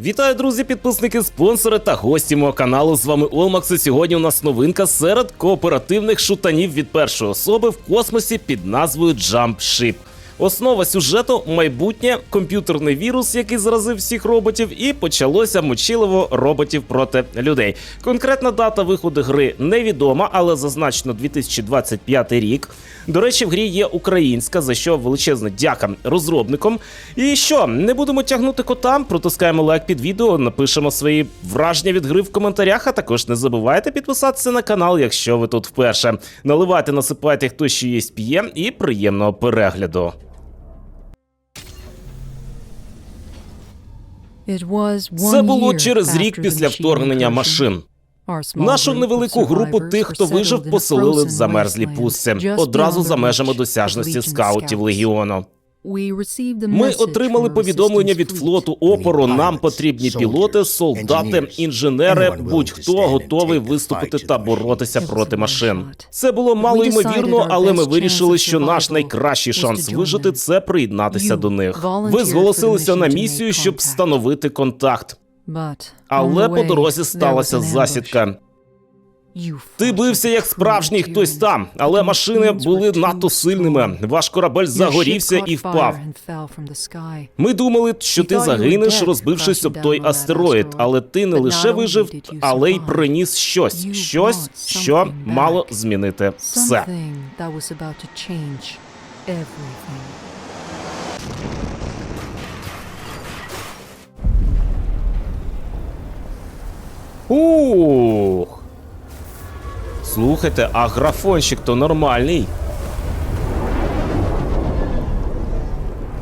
Вітаю, друзі, підписники, спонсори та гості мого каналу. З вами Олмакс. І сьогодні у нас новинка серед кооперативних шутанів від першої особи в космосі під назвою Jump Ship. Основа сюжету майбутнє комп'ютерний вірус, який заразив всіх роботів, і почалося мочиливо роботів проти людей. Конкретна дата виходу гри невідома, але зазначено 2025 рік. До речі, в грі є українська, за що величезна дяка розробникам. І що, не будемо тягнути кота, протискаємо лайк під відео, напишемо свої враження від гри в коментарях, а також не забувайте підписатися на канал, якщо ви тут вперше. Наливайте, насипайте, хто що є п'є, і приємного перегляду. Це було через рік після вторгнення машин. Нашу невелику групу тих, хто вижив, поселили в замерзлій пустці, одразу за межами досяжності скаутів легіону. Ми отримали повідомлення від флоту опору. Нам потрібні пілоти, солдати, інженери, будь-хто готовий виступити та боротися проти машин. Це було мало ймовірно, але ми вирішили, що наш найкращий шанс вижити це приєднатися до них. Ви зголосилися на місію, щоб встановити контакт. Але по дорозі сталася засідка. Ти бився як справжній хтось там, але машини були надто сильними. Ваш корабель загорівся і впав. Ми думали, що ти загинеш, розбившись об той астероїд, але ти не лише вижив, але й приніс щось, щось, що мало змінити все. Слухайте, а графончик то нормальний.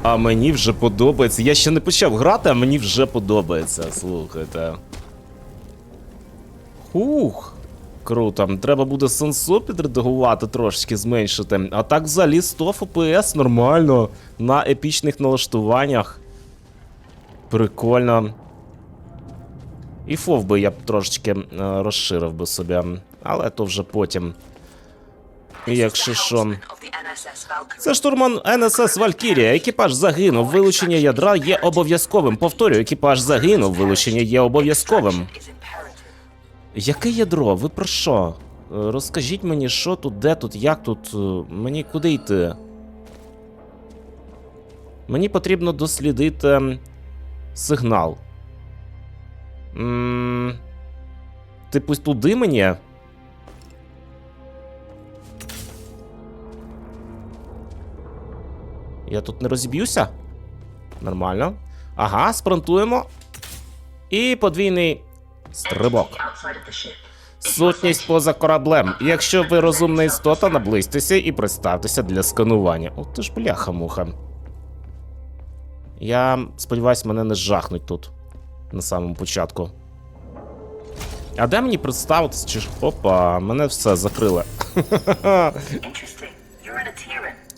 А мені вже подобається. Я ще не почав грати, а мені вже подобається. Слухайте. Ух. Круто. Треба буде сенсо підредагувати, трошечки зменшити. А так взагалі 100 FPS нормально. На епічних налаштуваннях. Прикольно. І фов би я б трошечки е, розширив би собі, але то вже потім. Якщо що. Це штурман НСС Валькірія. Екіпаж загинув. Вилучення ядра є обов'язковим. Повторюю, екіпаж загинув. Вилучення є обов'язковим. Яке ядро? Ви про що? Розкажіть мені, що тут, де тут, як тут. е, Мені куди йти? Мені потрібно дослідити м, сигнал. М, Типу туди мені? Я тут не розіб'юся? Нормально. Ага, спронтуємо. І подвійний стрибок. Сутність поза кораблем. Якщо ви розумна істота, наблизьтеся і представтеся для сканування. О, ти ж бляха-муха. Я сподіваюсь, мене не жахнуть тут на самому початку. А де мені представитися? Чи ж. Опа, мене все закрили.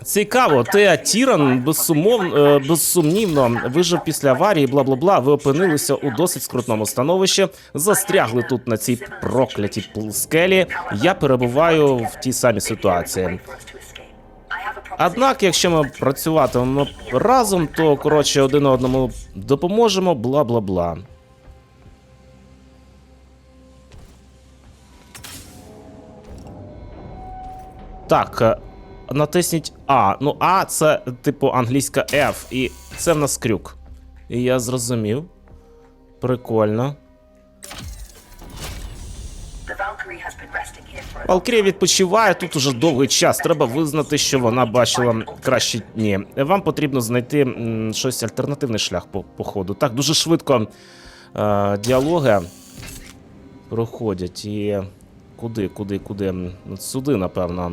Цікаво, ти Атіран безсумов... е, безсумнівно вижив після аварії, бла бла бла. Ви опинилися у досить скрутному становищі, застрягли тут на цій проклятій скелі. Я перебуваю в тій самій ситуації. Однак, якщо ми працюватимемо разом, то коротше один одному допоможемо, бла бла бла. Так, е, натисніть А. Ну, А це типу англійська F, і це в нас крюк. І я зрозумів. Прикольно. Валкірія відпочиває тут уже довгий час. Треба визнати, що вона бачила кращі дні. Вам потрібно знайти м, щось альтернативний шлях по, по ходу. Так, дуже швидко е, діалоги проходять. І куди, куди, куди? Сюди, напевно.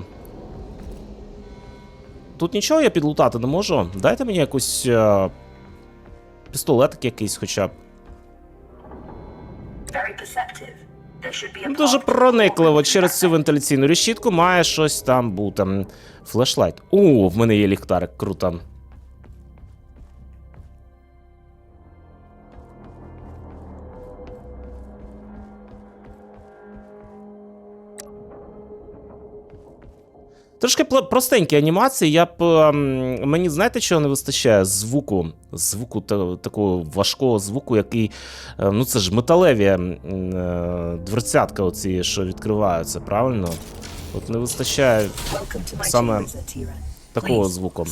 Тут нічого я підлутати не можу. Дайте мені якусь е, пістолетик якийсь хоча б. Ну, Дуже проникливо через цю вентиляційну решітку має щось там бути. Флешлайт. О, в мене є ліхтарик, круто. Трошки простенькі анімації. Я б. ем, мені знаєте, чого не вистачає? Звуку. Звуку та, такого важкого звуку, який. е, ну це ж металеві е, дверцятка, оці, що відкриваються, правильно? От не вистачає Саме такого звуку. звуку.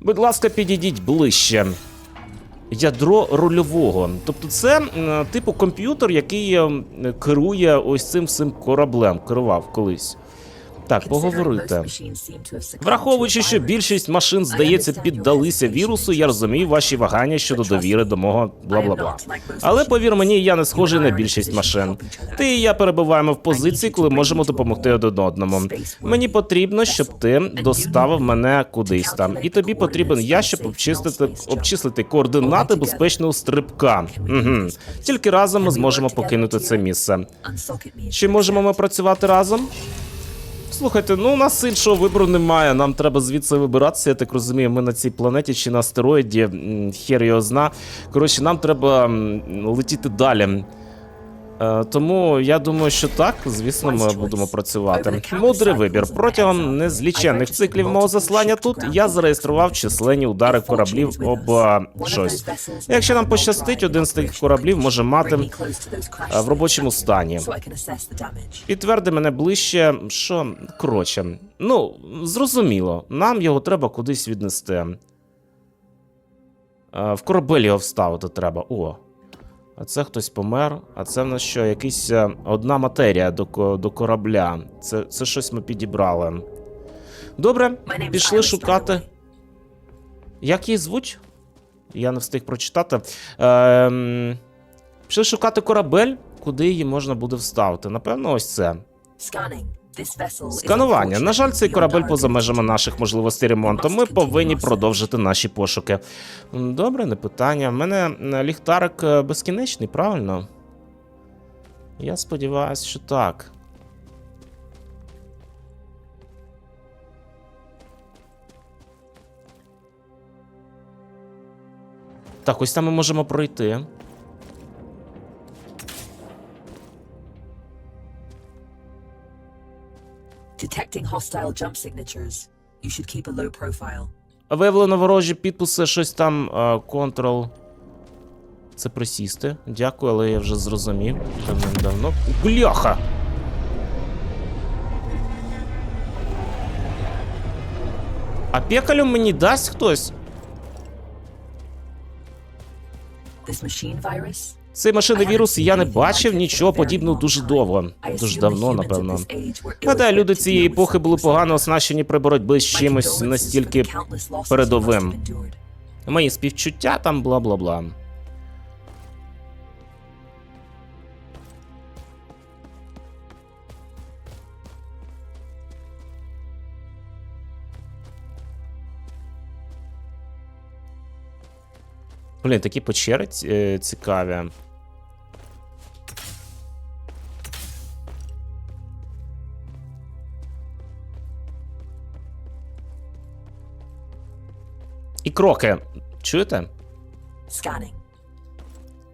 Будь ласка, підійдіть ближче. Ядро рульового. Тобто, це типу комп'ютер, який ем, керує ось цим всім кораблем, керував колись. Так, поговорити. Враховуючи, що більшість машин, здається, піддалися вірусу, я розумію ваші вагання щодо довіри до мого бла-бла-бла. Але повір мені, я не схожий на більшість машин. Ти і я перебуваємо в позиції, коли можемо допомогти один одному. Мені потрібно, щоб ти доставив мене кудись там. І тобі потрібен я, щоб обчистити, обчислити координати безпечного стрибка. Угу. Тільки разом ми зможемо покинути це місце. Чи можемо ми працювати разом? Слухайте, ну у нас іншого вибору немає. Нам треба звідси вибиратися. Я так розумію, ми на цій планеті чи на астероїді, хер його зна. Коротше, нам треба летіти далі. Е, тому я думаю, що так, звісно, ми будемо працювати. Мудрий вибір. Протягом незліченних циклів мого заслання тут я зареєстрував численні удари кораблів об а, щось. Якщо нам пощастить, один з тих кораблів може мати в робочому стані. Підтверди мене ближче, що коротше. Ну, зрозуміло, нам його треба кудись віднести. Е, В корабель його вставити треба. О. А це хтось помер. А це в нас що? Якась е, одна матерія до, до корабля. Це, це щось ми підібрали. Добре, пішли шукати. Як її звуть? Я не встиг прочитати. Ем... Пішли шукати корабель, куди її можна буде вставити. Напевно, ось це. Сканування. На жаль, цей корабель поза межами наших можливостей ремонту. Ми повинні продовжити наші пошуки. Добре, не питання. В мене ліхтарик е, безкінечний, правильно? Я сподіваюся, що так. Так, ось там ми можемо пройти. Detecting hostile jump signatures. You should keep a low profile. Виявлено ворожі підписи, щось там е, Ctrl. Це присісти. Дякую, але я вже зрозумів. Давним-давно. Бляха! А пекалю мені дасть хтось? This machine virus. Цей машинний вірус я не бачив нічого подібного дуже довго. Дуже давно, напевно. Гадаю, люди цієї епохи були погано оснащені при боротьбі з чимось настільки передовим. Мої співчуття там бла бла бла. Блін, такі печери е, цікаві. І кроки. Чуєте?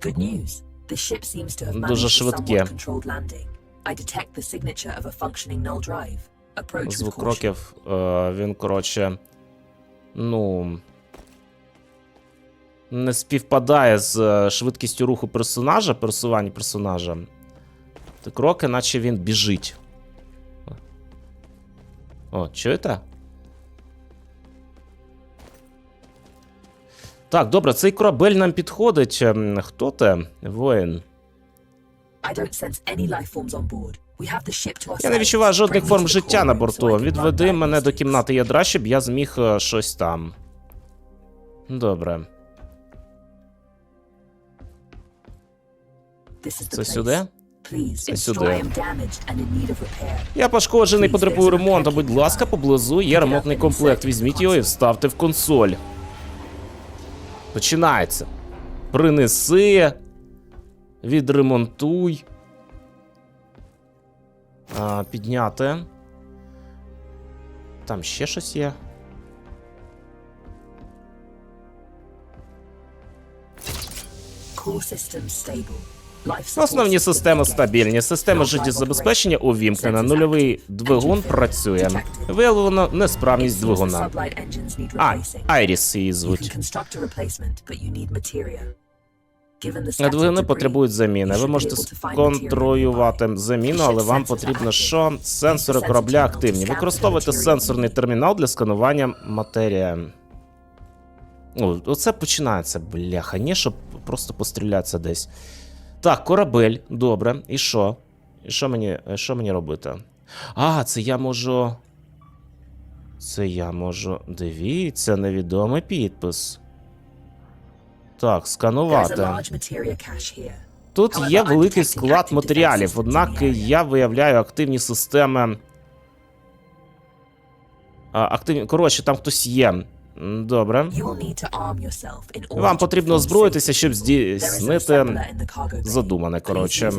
Good news. The ship seems to have Дуже managed a controlled landing. I detect the signature of a functioning null drive. Approach Звук кроків, е, він, коротше. Ну. Не співпадає з е, швидкістю руху персонажа, пересування персонажа. Ти кроки, наче він біжить. О, чуєте? Так, добре, цей корабель нам підходить. Ем, Хто те? Воїн. Я не відчуваю жодних форм життя на борту. Відведи мене до кімнати ядра, щоб я зміг е, щось там. Добре. Це сюди? Це сюди. Я пошкоджений, потребую ремонту. Будь ласка, поблизу є ремонтний комплект. Візьміть його і вставте в консоль. Починається. Принеси. Відремонтуй. А, підняти. Там ще щось є. Core system stable. Основні системи стабільні. Система життєзабезпечення увімкнена. Нульовий двигун працює. Виявлено несправність двигуна. А. Айріс її звуть. Двигуни потребують заміни. Ви можете сконтролювати заміну, але вам потрібно що? Сенсори корабля активні. Використовуйте сенсорний термінал для сканування матерії. О, оце починається, бляха. Ні, щоб просто пострілятися десь. Так, корабель, добре. І що? І що мені, що мені робити? А, це я можу. Це я можу. Дивіться, невідомий підпис. Так, сканувати. Тут є великий склад матеріалів, однак я виявляю активні системи. А, активні... Коротше, там хтось є. Добре. Вам потрібно perform озброїтися, щоб здійснити задумане. Коротше,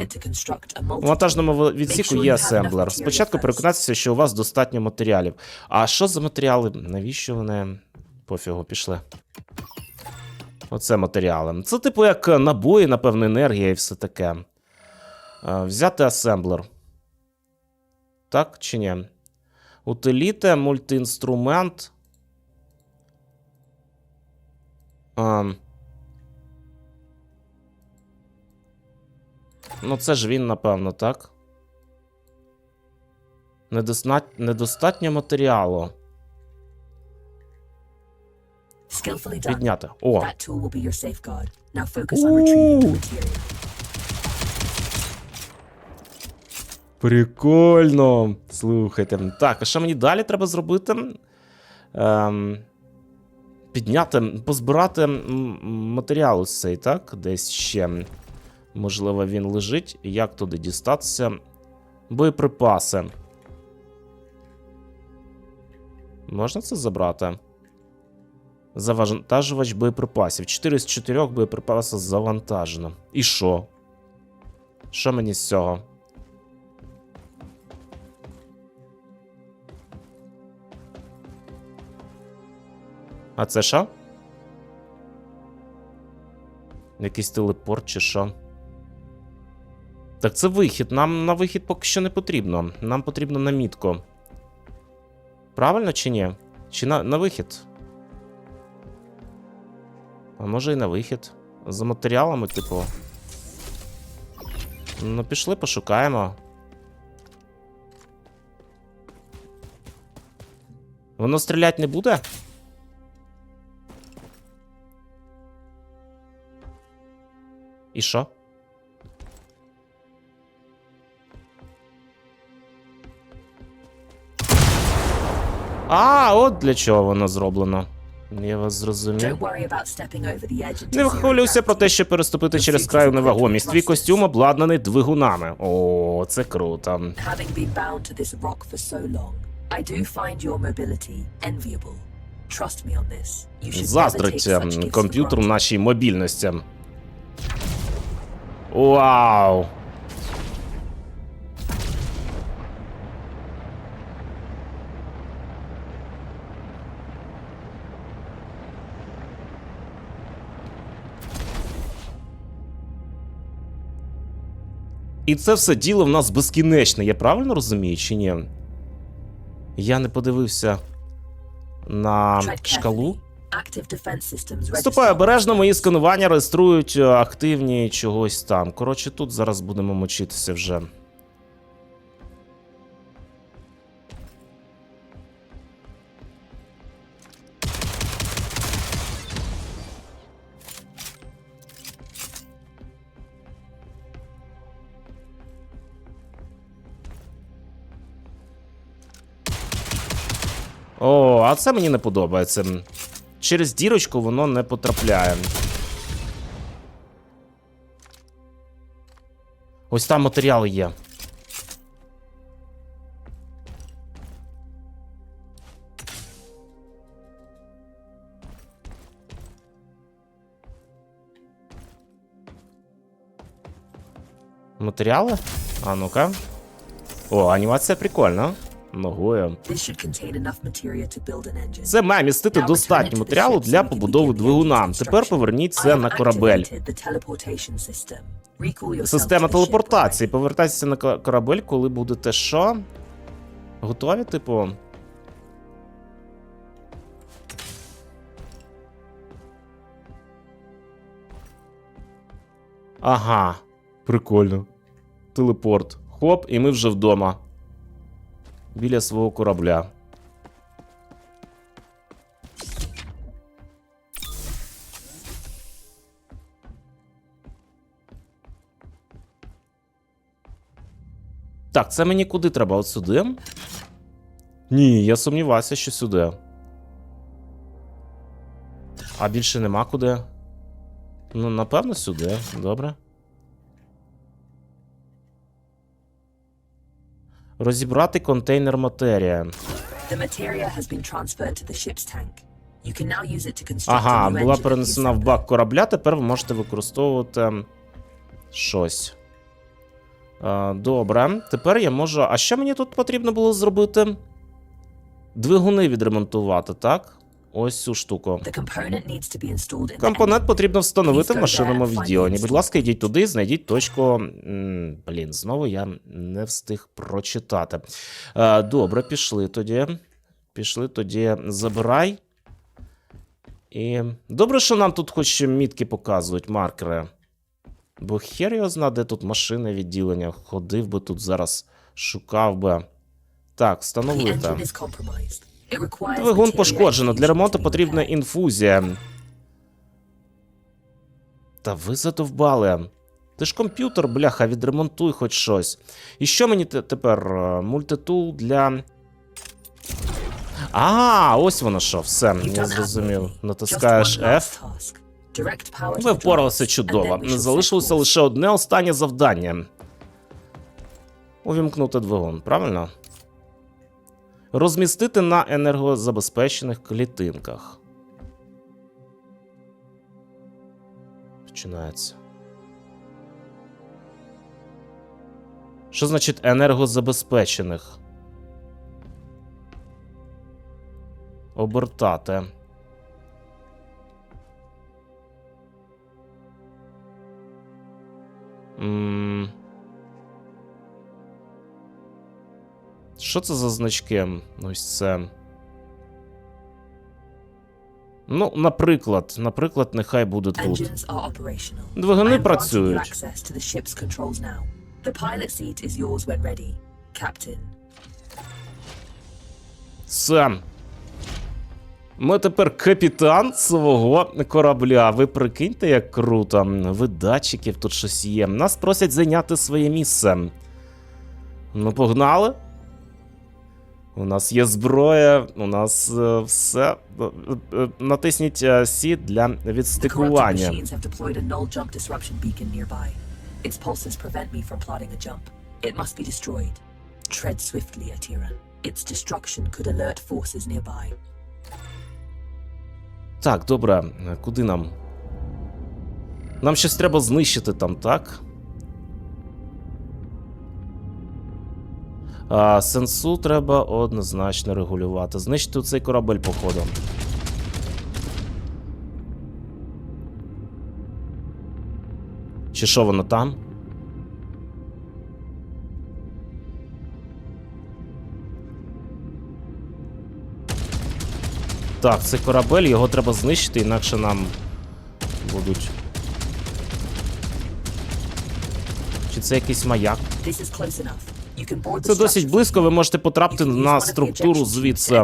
у вантажному відсіку є асемблер. Спочатку переконатися, що у вас достатньо матеріалів. А що за матеріали? Навіщо вони? Пофігу, пішли. Оце матеріали. Це типу як набої, напевно, енергія і все таке. Взяти асемблер. Так чи ні? Утиліте, мультиінструмент. Ем. Ну, це ж він, напевно, так? Недостатньо, недостатньо матеріалу. Підняти. О. Прикольно. Слухайте. Так, а що мені далі треба зробити? Ем, підняти, позбирати матеріал цей, так? Десь ще. Можливо, він лежить. Як туди дістатися? Боєприпаси. Можна це забрати? Завантажувач боєприпасів. 4 з 4 боєприпасів завантажено. І що? Що мені з цього? А це що? Якийсь телепорт чи що? Так це вихід. Нам на вихід поки що не потрібно. Нам потрібно на мітку. Правильно чи ні? Чи на, на вихід? А може і на вихід. За матеріалами, типу. Ну, пішли, пошукаємо. Воно стріляти не буде? І що? А, от для чого воно зроблено. Я вас зрозумів. Не хвилюйся про те, що переступити через краю невагомість. Твій костюм обладнаний двигунами. О, це круто. Заздрить ем, granted. нашій мобільності. Вау! І це все діло в нас безкінечне, я правильно розумію, чи ні? Я не подивився на шкалу. Ступай обережно, мої сканування реєструють е, активні чогось там. Коротше, тут зараз будемо мочитися вже. О, а це мені не подобається. Через дірочку воно не потрапляє. Ось там матеріали є. Матеріали? А ну-ка. О, анімація прикольна. Ногою. Це має містити достатньо матеріалу для побудови двигуна. Тепер поверніть це на корабель. Система телепортації. Повертайтеся на корабель, коли будете що? Готові, типу? Ага, прикольно. Телепорт. Хоп, і ми вже вдома. Біля свого корабля. Так, це мені куди треба? От сюди? Ні, я сумніваюся, що сюди. А більше нема куди. Ну, напевно, сюди. Добре. It контейнер матерія. Ага, була перенесена в бак корабля, тепер ви можете використовувати щось. Добре, тепер я можу. А що мені тут потрібно було зробити? Двигуни відремонтувати, так? Ось цю штуку. Компонент потрібно встановити в машинному відділенні. Будь ласка, йдіть туди, знайдіть точку. Блін, знову я не встиг прочитати. Е, Добре, пішли тоді. Пішли тоді, забирай. І. Добре, що нам тут хоч мітки показують, маркери. Бо хер його зна, де тут машини відділення. Ходив би тут зараз, шукав би. Так, встановити. Двигун пошкоджено. Для ремонту потрібна інфузія. Та ви задовбали. Ти ж комп'ютер, бляха, відремонтуй хоч щось. І що мені тепер? Е, Мультитул для. А, ось воно що, все, я зрозумів. Натискаєш F. Ви впоралися чудово. Залишилося лише одне останнє завдання. Увімкнути двигун, правильно? Розмістити на енергозабезпечених клітинках. Починається. Що значить енергозабезпечених? Обертати. М. Що це за значки? Ось це. Ну, наприклад, наприклад, нехай буде тут. Двигуни працюють. Це. Ми тепер капітан свого корабля. Ви прикиньте, як круто. Ви датчиків тут щось є. Нас просять зайняти своє місце. Ну, погнали. У нас є зброя, у нас е, все. Е, е, Натисніть е, Сі для відстикування. Its pulses prevent me from plotting a jump. It must be destroyed. Tread swiftly, Atira. Its destruction could alert forces nearby. Так, добре, е, куди нам? Нам щось треба знищити там, так? Сенсу треба однозначно регулювати. Знищити цей корабель, походу. Чи що воно там? Так, це корабель, його треба знищити, інакше нам будуть. Чи це якийсь маяк? This is close enough. Це досить близько, ви можете потрапити на структуру звідси.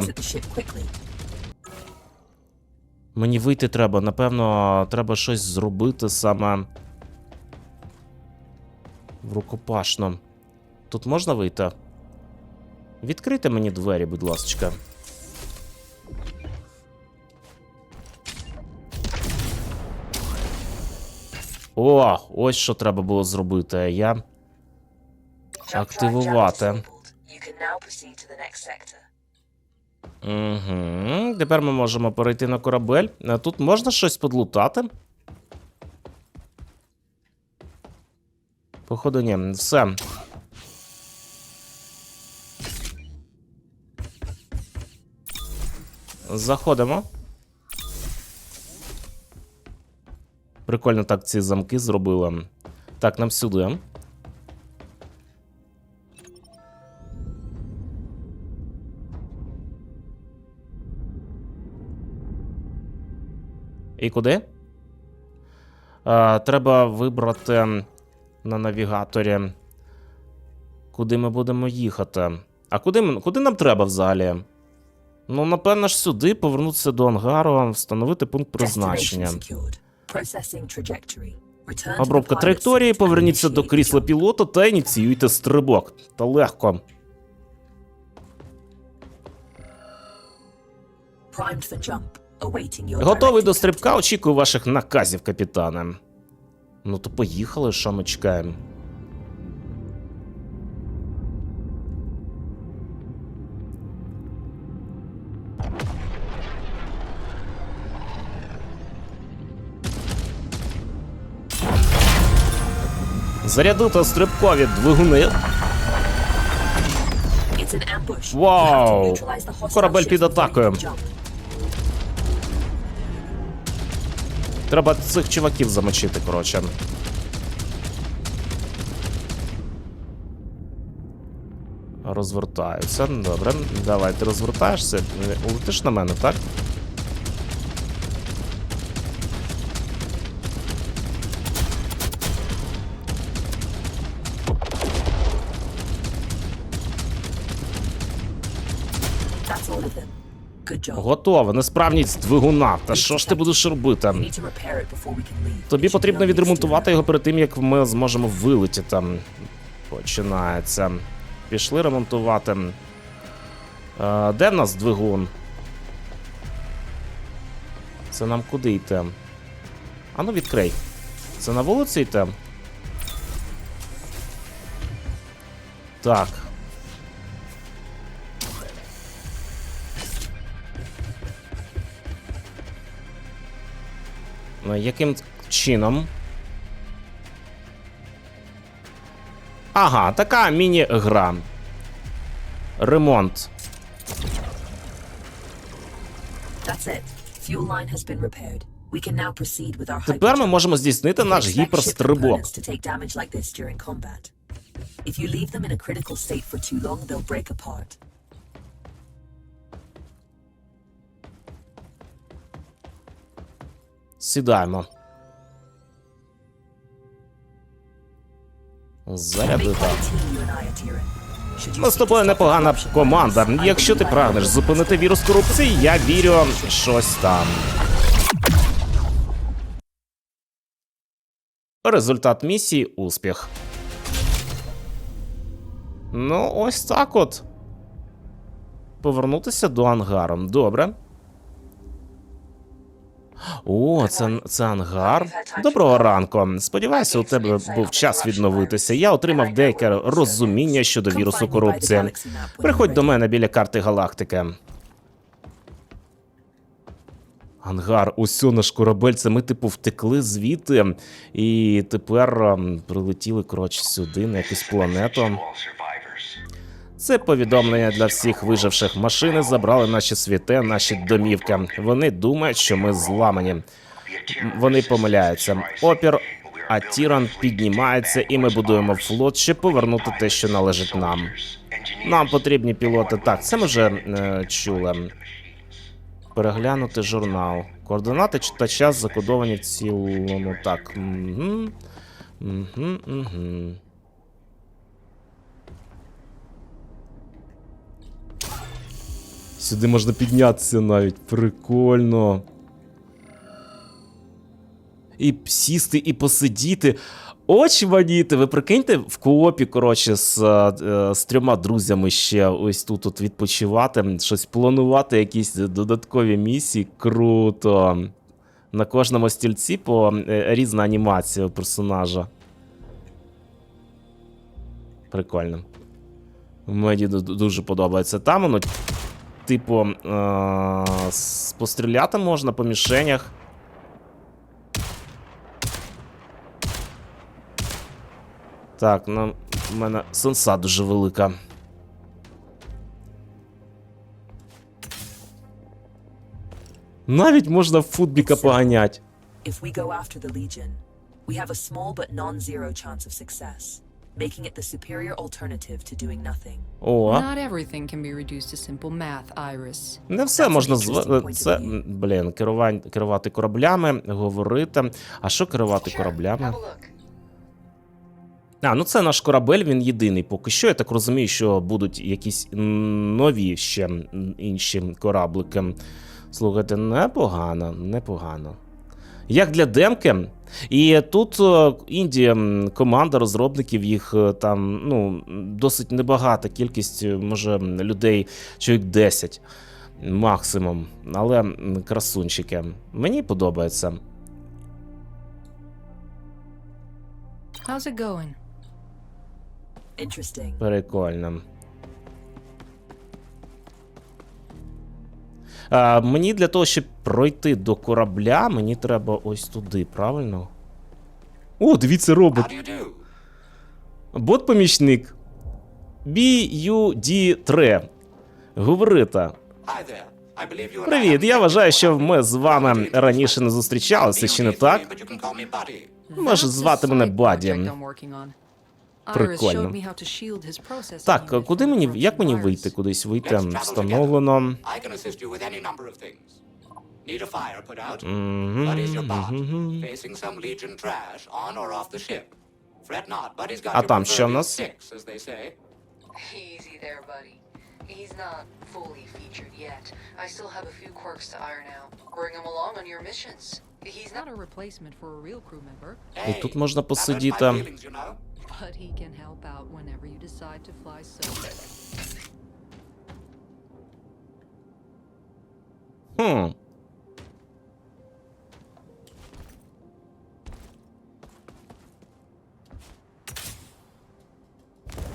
Мені вийти треба. Напевно, треба щось зробити саме. В рукопашно. Тут можна вийти? Відкрийте мені двері, будь ласка. О, ось що треба було зробити. Я. sector. Угу. Тепер ми можемо перейти на корабель. Тут можна щось подлутати? Походу, ні. Все. Заходимо. Прикольно так ці замки зробили. Так, нам сюди. І куди? А, треба вибрати на навігаторі, куди ми будемо їхати. А куди, ми- куди нам треба взагалі? Ну, напевно ж сюди, повернутися до ангару, встановити пункт призначення. Обробка траєкторії, поверніться до крісла пілота та ініціюйте стрибок. Та легко. Primed for jump. Готовий до стрибка, очікую ваших наказів, капітане. Ну то поїхали, що ми чекаємо. Зарядити стрибкові двигуни. Вау! Корабель під атакою. Треба цих чуваків замочити, коротше. Розвертаються. Добре. Давай, ти розвертаєшся. Улетиш на мене, так? Готово. Несправність двигуна. Та що ж ти будеш робити? Тобі потрібно відремонтувати його перед тим, як ми зможемо вилетіти. Починається. Пішли ремонтувати. Е, де в нас двигун? Це нам куди йти? А ну відкрий. Це на вулиці йти? Так. Яким чином? Ага, така міні-гра. Ремонт. Тепер ми можемо здійснити наш гіперстрибок. If you leave them in a critical state for too long, they'll break apart. Тобою to stop непогана команда. Якщо ти прагнеш зупинити вірус корупції, я вірю щось там. Результат місії успіх. Ну, ось так от. Повернутися до ангару. Добре. О, це, це ангар. Доброго ранку. Сподіваюся, у тебе був час відновитися. Я отримав деяке розуміння щодо вірусу корупції. Приходь до мене біля карти галактики. Ангар, усьо наш корабель, це ми, типу, втекли звідти, і тепер ем, прилетіли, коротше, сюди, на якусь планету. Це повідомлення для всіх виживших. Машини забрали наші світе, наші домівки. Вони думають, що ми зламані. Вони помиляються. Опір Атіран піднімається, і ми будуємо флот, щоб повернути те, що належить нам. Нам потрібні пілоти. Так, це ми вже е, чули. Переглянути журнал. Координати та час закодовані в цілому. Так. Угу. Угу, угу. Сюди можна піднятися навіть. Прикольно. І сісти, і посидіти. Очманіти, ви прикиньте в коопі, коротше, з, е, з трьома друзями ще ось тут от відпочивати, щось планувати, якісь додаткові місії. Круто. На кожному стільці по е, різна анімація персонажа. Прикольно. Мені дуже подобається. Там воно, типу, е- постріляти можна по мішенях. Так, ну, в мене сенса дуже велика. Навіть можна футбіка поганять. If we go after the Legion, we have a small but non-zero chance of success, making it the superior alternative to doing nothing. О, Not everything can be reduced to simple math, Iris. не все That's можна зв... Це, блін, керувань... керувати кораблями, говорити. А що керувати кораблями? А, ну це наш корабель, він єдиний поки що. Я так розумію, що будуть якісь м, нові ще м, інші кораблики. Слухайте, непогано, непогано. Як для демки. І тут е, Індія, команда розробників, їх е, там ну, досить небагата кількість, е, може, людей, чоловік 10 максимум. Але красунчики. Мені подобається. How's it going? Interesting. Прикольно. А, мені для того, щоб пройти до корабля, мені треба ось туди, правильно? О, дивіться, робот. Бот-помічник. BUD3. Говорита. Привіт, я вважаю, що ми з вами раніше не зустрічалися, чи не так? Може, звати мене Баді. Прикольно. Так, куди мені, як мені вийти кудись? Вийти встановлено. I can assist you with any number of things. Need a fire put out? Мгм, Buddy's your bot, мгм. facing some Legion trash on or off the ship. Fret not, Buddy's got А your там що в proverbial нас? six, as they say. Easy there, buddy. He's not fully featured yet. I still have a few quirks to iron out. Bring him along on your missions. He's not Not a replacement for a real crew member, І Hey, тут можна that hurts my посидіти. But he can help out whenever you decide to fly solo. Хм.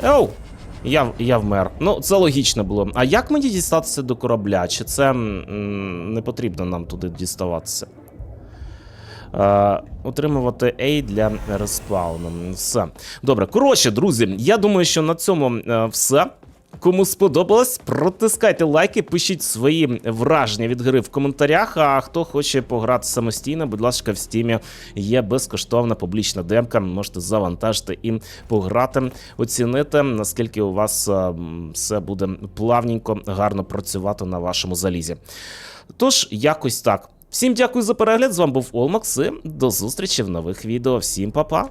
Оу! Я, я вмер. Ну, це логічно було. А як мені дістатися до корабля? Чи це м, не потрібно нам туди діставатися? Е, отримувати A для респауну. Все. Добре, коротше, друзі, я думаю, що на цьому е, все. Кому сподобалось, протискайте лайки, пишіть свої враження від гри в коментарях. А хто хоче пограти самостійно, будь ласка, в стімі є безкоштовна публічна демка. Можете завантажити і пограти, оцінити, наскільки у вас е, все буде плавненько, гарно працювати на вашому залізі. Тож, якось так. Всім дякую за перегляд. З вами був Олмакс. До зустрічі в нових відео. Всім па-па!